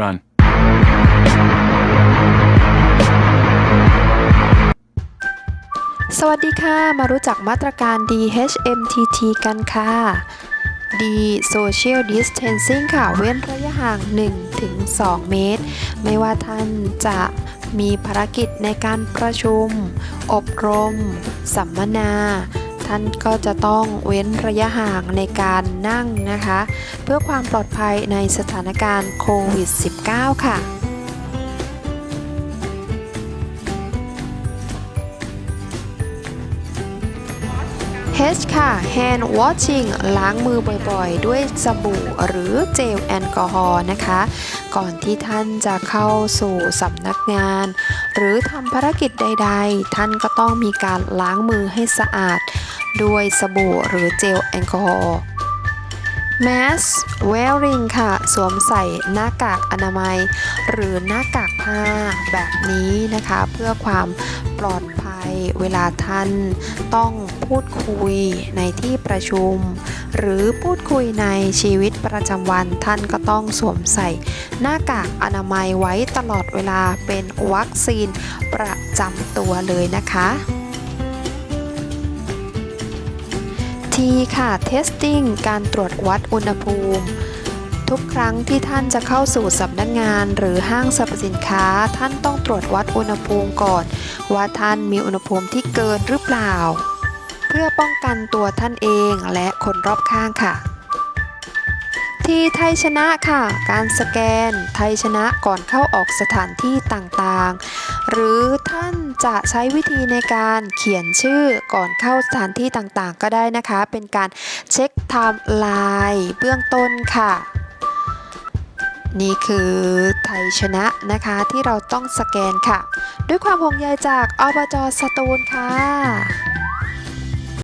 Run. สวัสดีค่ะ มารู้จักมาตรการ DHMTT กันค่ะ D Social Distancing ค่ะ เว้นระยะห่าง 1-2 เมตร ไม่ว่าท่านจะมีภารกิจในการประชุม อบรม สัมมนา ท่านก็จะต้องเว้นระยะห่างในการนั่งนะคะ เพื่อความปลอดภัยในสถานการณ์โควิด -19 ค่ะ H ค่ะ hand washing ล้างมือบ่อยๆ ด้วยสบู่หรือเจลแอลกอฮอล์นะคะ ก่อนที่ท่านจะเข้าสู่สำนักงาน หรือทำภารกิจใดๆ ท่านก็ต้องมีการล้างมือให้สะอาด ด้วยสบู่หรือเจลแอลกอฮอล์ mask wearing ค่ะ สวมใส่หน้ากากอนามัย หรือหน้ากากผ้าแบบนี้นะคะ เพื่อความปลอดภัย เวลาท่านต้องพูดคุยในที่ประชุม หรือพูดคุยในชีวิตประจำวันท่านก็ต้องสวมใส่ หน้ากากอนามัยไว้ตลอดเวลาเป็นวัคซีนประจำตัวเลยนะคะทีค่ะ testing การตรวจวัดอุณหภูมิ ทุกครั้งที่ท่านจะเข้าสู่สำนักงานหรือห้างสรรพสินค้า ท่านต้องตรวจวัดอุณหภูมิก่อน ว่าท่านมีอุณหภูมิที่เกินหรือเปล่า เพื่อป้องกันตัวท่านเองและคนรอบข้างค่ะ ที่ไทยชนะค่ะ การสแกนไทยชนะก่อนเข้าออกสถานที่ต่างๆ หรือท่านจะใช้วิธีในการเขียนชื่อก่อนเข้าสถานที่ต่างๆ ก็ได้นะคะ เป็นการเช็คไทม์ไลน์เบื้องต้นค่ะ นี่คือไทยชนะนะคะที่เราต้องสแกนค่ะ ด้วยความห่วงใยจากอบจสตูลค่ะ